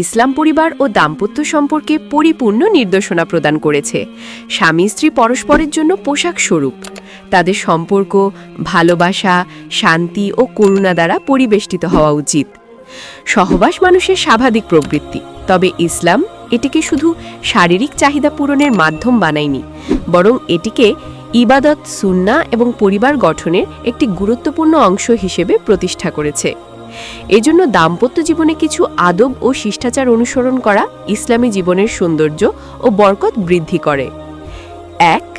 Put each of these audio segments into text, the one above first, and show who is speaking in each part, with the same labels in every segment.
Speaker 1: ইসলাম পরিবার ও দাম্পত্য সম্পর্কে পরিপূর্ণ নির্দেশনা প্রদান করেছে। স্বামী স্ত্রী পরস্পরের জন্য পোশাক স্বরূপ। তাদের সম্পর্ক, ভালোবাসা, শান্তি ও করুণা দ্বারা পরিবেষ্টিত হওয়া উচিত। সহবাস মানুষের স্বাভাবিক প্রবৃত্তি। তবে ইসলাম এটিকে শুধু শারীরিক চাহিদা পূরণের মাধ্যম বানায়নি, বরং এটিকে ইবাদত সুন্না এবং পরিবার গঠনের একটি গুরুত্বপূর্ণ অংশ হিসেবে প্রতিষ্ঠা করেছে। এজন্য দাম্পত্য জীবনে কিছু আদব ও শিষ্টাচার অনুসরণ করা ইসলামী জীবনের সৌন্দর্য ও বরকত বৃদ্ধি করে। এক,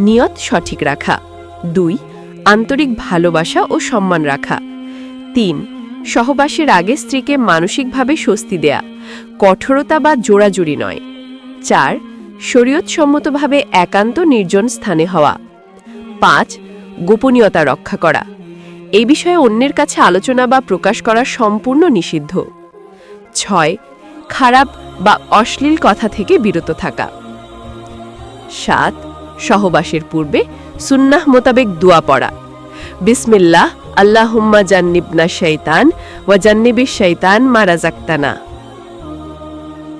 Speaker 1: নিয়ত সঠিক রাখা। দুই, আন্তরিক ভালোবাসা ও সম্মান রাখা। তিন, সহবাসের আগে স্ত্রীকে মানসিকভাবে স্বস্তি দেয়া। কঠোরতা বা জোড়াজুড়ি নয়। চার, শরীয়তসম্মতভাবে একান্ত নির্জন স্থানে হওয়া। পাঁচ, গোপনীয়তা রক্ষা করা। এই বিষয়ে অন্যের কাছে আলোচনা বা প্রকাশ করা সম্পূর্ণ নিষিদ্ধ। ছয়, খারাপ বা অশ্লীল কথা থেকে বিরত থাকা। সাত, সহবাসের পূর্বে সুন্নাহ মোতাবেক দোয়া পড়া। বিসমিল্লাহ, আল্লাহুম্মা জান্নিবনা শৈতান ওয়া জান্নিবিশ শৈতান মারাজাক্তানা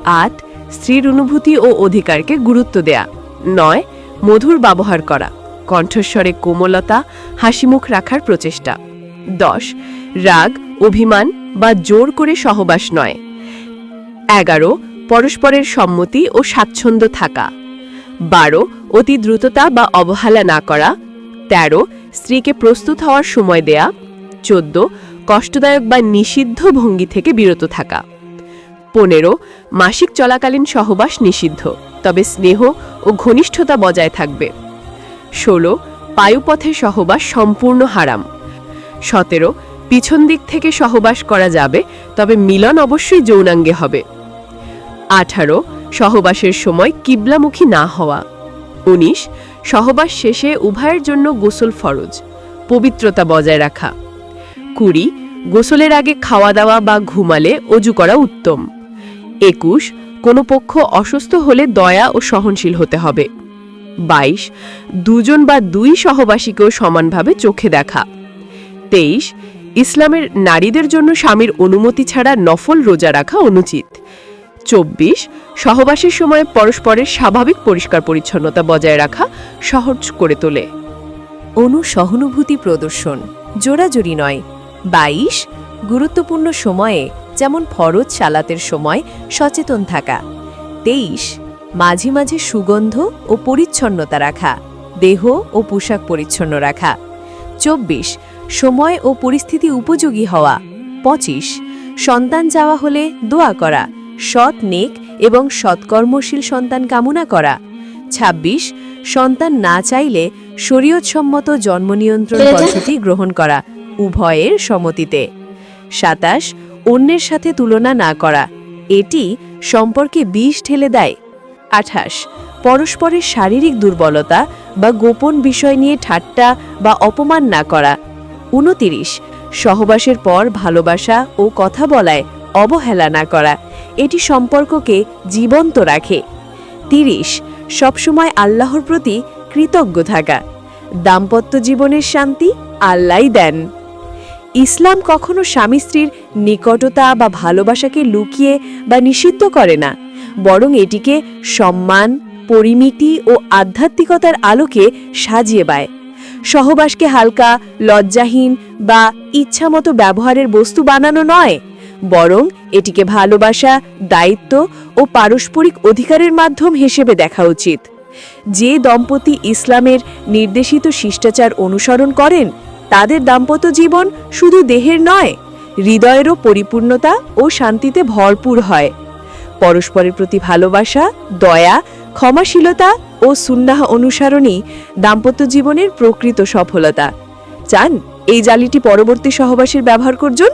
Speaker 1: আট, স্ত্রীর অনুভূতি ও অধিকারকে গুরুত্ব দেয়া। নয়, মধুর ব্যবহার করা। কণ্ঠস্বরে কোমলতা, হাসিমুখ রাখার প্রচেষ্টা। দশ, রাগ, অভিমান বা জোর করে সহবাস নয়। এগারো, পরস্পরের সম্মতি ও স্বাচ্ছন্দ্য থাকা। বারো, অতি দ্রুততা বা অবহেলা না করা। তেরো, স্ত্রীকে প্রস্তুত হওয়ার সময় দেয়া। চোদ্দ, কষ্টদায়ক বা নিষিদ্ধ ভঙ্গি থেকে বিরত থাকা। পনেরো, মাসিক চলাকালীন সহবাস নিষিদ্ধ, তবে স্নেহ ও ঘনিষ্ঠতা বজায় থাকবে। ষোলো, পায়ুপথে সহবাস সম্পূর্ণ হারাম। সতেরো, পিছন দিক থেকে সহবাস করা যাবে, তবে মিলন অবশ্যই যৌনাঙ্গে হবে। আঠারো, সহবাসের সময় কিবলামুখী না হওয়া। উনিশ, সহবাস শেষে উভয়ের জন্য গোসল ফরজ, পবিত্রতা বজায় রাখা। কুড়ি, গোসলের আগে খাওয়া দাওয়া বা ঘুমালে অজু করা উত্তম। একুশ, কোনো পক্ষ অসুস্থ হলে দয়া ও সহনশীল হতে হবে। বাইশ, দুজন বা দুই সহবাসীকেও সমানভাবে চোখে দেখা। তেইশ, ইসলামের নারীদের জন্য স্বামীর অনুমতি ছাড়া নফল রোজা রাখা অনুচিত। চব্বিশ, সহবাসের সময় পরস্পরের স্বাভাবিক পরিষ্কার পরিচ্ছন্নতা বজায় রাখা সহজ করে তোলে।
Speaker 2: অনুসহানুভূতি প্রদর্শন, জোড়াজোড়ি নয়। বাইশ, গুরুত্বপূর্ণ সময়ে, যেমন ফরজ সালাতের সময়, সচেতন থাকা। তেইশ মাঝে মাঝে সুগন্ধ ও পরিচ্ছন্নতা রাখা দেহ ও পোশাক পরিচ্ছন্ন রাখা। চব্বিশ সময় ও পরিস্থিতি উপযোগী হওয়া। পঁচিশ সন্তান যাওয়া হলে দোয়া করা সৎ নেক এবং সৎকর্মশীল সন্তান কামনা করা। ২৬ সন্তান না চাইলে শরীয়তসম্মত জন্ম নিয়ন্ত্রণ পদ্ধতি গ্রহণ করা উভয়ের সম্মতিতে সাতাশ অন্যের সাথে তুলনা না করা এটি সম্পর্কে বিষ ঠেলে দেয়। আঠাশ। পরস্পরের শারীরিক দুর্বলতা বা গোপন বিষয় নিয়ে ঠাট্টা বা অপমান না করা। উনতিরিশ সহবাসের পর ভালোবাসা ও কথা বলায় অবহেলা না করা। এটি সম্পর্ককে জীবন্ত রাখে। তিরিশ। সবসময় আল্লাহর প্রতি কৃতজ্ঞ থাকা। দাম্পত্য জীবনের শান্তি আল্লাহই দেন। ইসলাম কখনো স্বামী স্ত্রীর নিকটতা বা ভালোবাসাকে লুকিয়ে বা নিষিদ্ধ করে না। বরং এটিকে সম্মান, পরিমিতি ও আধ্যাত্মিকতার আলোকে সাজিয়ে বায় সহবাসকে হালকা, লজ্জাহীন বা ইচ্ছামতো ব্যবহারের বস্তু বানানো নয়, বরং এটিকে ভালোবাসা, দায়িত্ব ও পারস্পরিক অধিকারের মাধ্যম হিসেবে দেখা উচিত। যে দম্পতি ইসলামের নির্দেশিত শিষ্টাচার অনুসরণ করেন, তাদের দাম্পত্য জীবন শুধু দেহের নয়, হৃদয়েরও পরিপূর্ণতা ও শান্তিতে ভরপুর হয়। পরস্পরের প্রতি ভালোবাসা, দয়া, ক্ষমাশীলতা ও সুন্নাহ অনুসরণই দাম্পত্য জীবনের প্রকৃত সফলতা। চান, এই জালিটি পরবর্তী সহবাসের ব্যবহার করজন